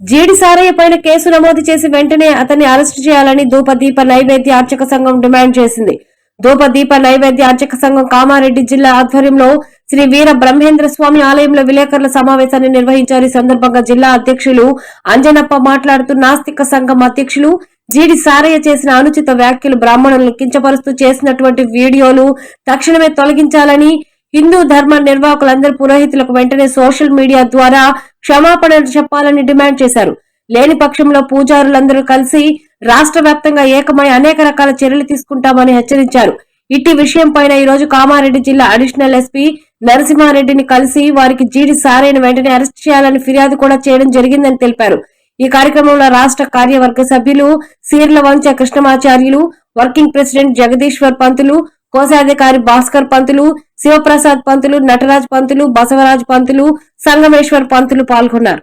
జీడి సారయ్య పైన కేసు నమోదు చేసి వెంటనే అతన్ని అరెస్టు చేయాలని ధూపదీప నైవేద్య అర్చక సంఘం డిమాండ్ చేసింది. ధూపదీప నైవేద్య అర్చక సంఘం కామారెడ్డి జిల్లా ఆధ్వర్యంలో శ్రీ వీర బ్రహ్మేంద్ర స్వామి ఆలయంలో విలేకరుల సమావేశాన్ని నిర్వహించారు. ఈ సందర్భంగా జిల్లా అధ్యక్షులు అంజనప్ప మాట్లాడుతూ నాస్తిక సంఘం అధ్యక్షులు జీడి సారయ్య చేసిన అనుచిత వ్యాఖ్యలు బ్రాహ్మణులను కించపరుస్తూ చేసినటువంటి వీడియోలు తక్షణమే తొలగించాలని హిందూ ధర్మ నిర్వాహకులందరూ పురోహితులకు వెంటనే సోషల్ మీడియా ద్వారా క్షమాపణలు చెప్పాలని డిమాండ్ చేశారు. లేని పక్షంలో పూజారులందరూ కలిసి రాష్ట్ర వ్యాప్తంగా ఏకమై అనేక రకాల చర్యలు తీసుకుంటామని హెచ్చరించారు. ఇట్టి విషయం పైన ఈ రోజు కామారెడ్డి జిల్లా అడిషనల్ ఎస్పీ నరసింహారెడ్డిని కలిసి వారికి జీడి సారైన వెంటనే అరెస్ట్ చేయాలని ఫిర్యాదు కూడా చేయడం జరిగిందని తెలిపారు. ఈ కార్యక్రమంలో రాష్ట్ర కార్యవర్గ సభ్యులు సీర్ల వంచ కృష్ణమాచార్యులు వర్కింగ్ ప్రెసిడెంట్ జగదీశ్వర్ పంతులు కోశాధికారి భాస్కర్ పంతులు శివప్రసాద్ పంతులు నటరాజ్ పంతులు బసవరాజ్ పంతులు సంగమేశ్వర్ పంతులు పాల్గొన్నారు.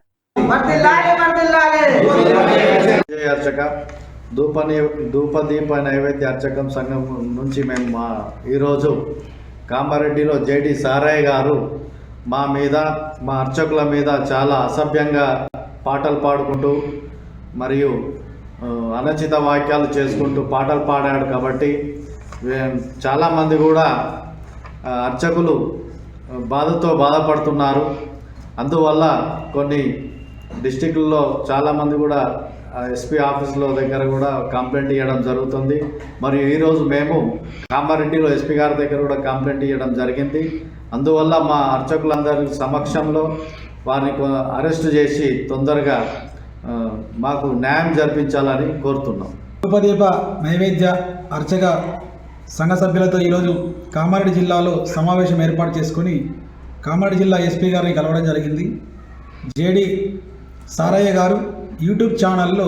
ధూప ధూపదీప నైవేద్య అర్చకం సంఘం నుంచి మేము మా ఈరోజు కామారెడ్డిలో జేడి సారయ్య గారు మా మీద మా అర్చకుల మీద చాలా అసభ్యంగా పాటలు పాడుకుంటూ మరియు అనుచిత వాక్యాలు చేసుకుంటూ పాటలు పాడాడు కాబట్టి చాలామంది కూడా అర్చకులు బాధతో బాధపడుతున్నారు. అందువల్ల కొన్ని డిస్టిక్లలో చాలామంది కూడా ఎస్పీ ఆఫీస్లో దగ్గర కూడా కంప్లైంట్ ఇవ్వడం జరుగుతుంది. మరియు ఈరోజు మేము కామారెడ్డిలో ఎస్పీ గారి దగ్గర కూడా కంప్లైంట్ ఇవ్వడం జరిగింది. అందువల్ల మా అర్చకులందరి సమక్షంలో వారిని అరెస్ట్ చేసి తొందరగా మాకు న్యాయం జరిపించాలని కోరుతున్నాం. ఉపదీప నైవేద్య అర్చక సంఘ సభ్యులతో ఈరోజు కామారెడ్డి జిల్లాలో సమావేశం ఏర్పాటు చేసుకుని కామారెడ్డి జిల్లా ఎస్పీ గారిని కలవడం జరిగింది. జేడి సారయ్య గారు యూట్యూబ్ ఛానల్లో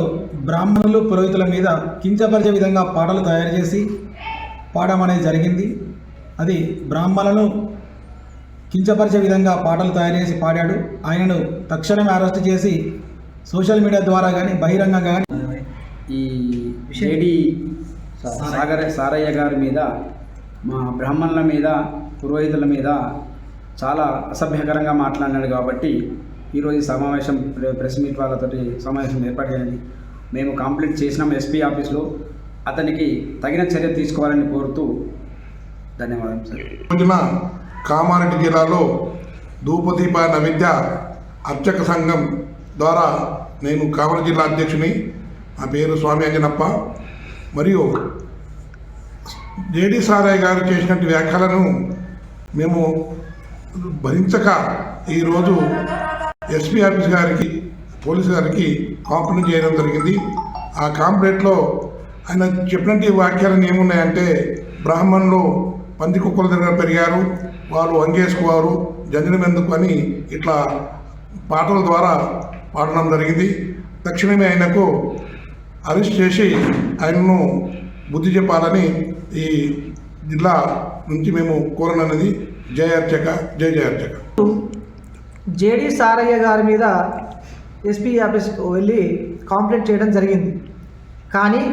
బ్రాహ్మణులు పురోహితుల మీద కించపరిచే విధంగా పాటలు తయారు చేసి పాడడం అనేది జరిగింది. అది బ్రాహ్మణులను కించపరిచే విధంగా పాటలు తయారు చేసి పాడాడు. ఆయనను తక్షణమే అరెస్ట్ చేసి సోషల్ మీడియా ద్వారా కానీ బహిరంగంగా కానీ ఈ జేడి సాగర సారయ్య గారి మీద మా బ్రాహ్మణుల మీద పురోహితుల మీద చాలా అసభ్యకరంగా మాట్లాడినాడు కాబట్టి ఈరోజు సమావేశం ప్రెస్ మీట్ వాళ్ళతోటి సమావేశం ఏర్పాటు అయింది మేము కంప్లీట్ చేసినాం ఎస్పీ ఆఫీస్లో. అతనికి తగిన చర్య తీసుకోవాలని కోరుతూ ధన్యవాదాలు సార్. రోజున కామారెడ్డి జిల్లాలో ధూపదీప విద్య అర్చక సంఘం ద్వారా నేను కామారెడ్డి జిల్లా అధ్యక్షుని. నా పేరు స్వామి అంజనప్ప. మరియు జేడి సారాయ్ గారు చేసినట్టు వ్యాఖ్యలను మేము భరించక ఈరోజు ఎస్పీ ఆఫీస్ గారికి పోలీస్ గారికి కాంప్లైంట్ చేయడం జరిగింది. ఆ కాంప్లైంట్లో ఆయన చెప్పినట్టు వ్యాఖ్యలను ఏమున్నాయంటే బ్రాహ్మణులు పంది కుక్కల దగ్గర పెరిగారు వారు వంగేసుకోవారు జంజనం ఎందుకు అని ఇట్లా పాటల ద్వారా పాడడం జరిగింది. తక్షణమే ఆయనకు అరెస్ట్ చేసి ఆయనను బుద్ధి చెప్పాలని ఈ జిల్లా నుంచి మేము కోరనన్నది జయ అర్చక జయ జయ అర్చక. జేడి సారయ్య గారి మీద ఎస్పీ ఆఫీస్కి వెళ్ళి కాంప్లైంట్ చేయడం జరిగింది. కానీ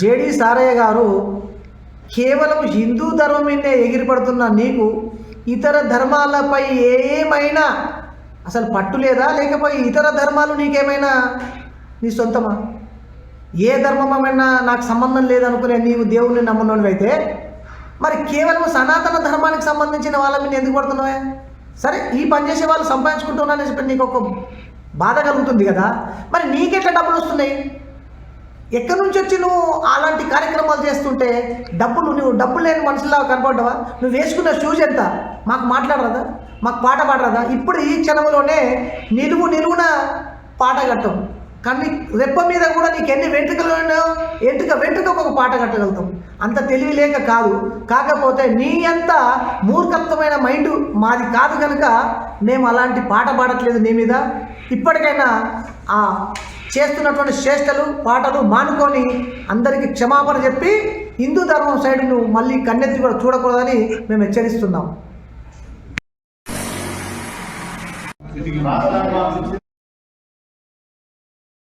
జేడి సారయ్య గారు కేవలం హిందూ ధర్మం మీదే ఎగిరిపడుతున్న నీకు ఇతర ధర్మాలపై ఏమైనా అసలు పట్టు లేదా? లేకపోతే ఇతర ధర్మాలు నీకేమైనా నీ సొంతమా? ఏ ధర్మమైనా నాకు సంబంధం లేదనుకునే నీవు దేవుణ్ణి నమ్మునోనివి అయితే మరి కేవలం సనాతన ధర్మానికి సంబంధించిన వాళ్ళ మీద ఎందుకు పడుతున్నావే? సరే ఈ పని చేసే వాళ్ళు సంపాదించుకుంటున్నారని చెప్పి నీకు ఒక బాధ కలుగుతుంది కదా? మరి నీకెట్లా డబ్బులు వస్తున్నాయి? ఎక్కడి నుంచి వచ్చి నువ్వు అలాంటి కార్యక్రమాలు చేస్తుంటే డబ్బులు నువ్వు డబ్బులు లేని మనుషులా కనపడ్డావా? నువ్వు వేసుకున్న షూస్ ఎంత? మాకు మాట్లాడరాదా? మాకు పాట పాడరాదా? ఇప్పుడు ఈ క్షణంలోనే నిలువు నిలువున పాట కట్టం. కానీ రెప్ప మీద కూడా నీకు ఎన్ని వెంట్రుకలు ఉన్నాయో ఎంటుక వెంట్రుకకు ఒక పాట కట్టగలుగుతాం. అంత తెలివి లేక కాదు. కాకపోతే నీ అంత మూర్ఖత్వమైన మైండ్ మాది కాదు కనుక మేము అలాంటి పాట పాడట్లేదు నీ మీద. ఇప్పటికైనా ఆ చేస్తున్నటువంటి చేష్టలు పాటలు మానుకొని అందరికీ క్షమాపణ చెప్పి హిందూ ధర్మం సైడ్ నువ్వు మళ్ళీ కన్నెత్తి కూడా చూడకూడదని మేము హెచ్చరిస్తున్నాం.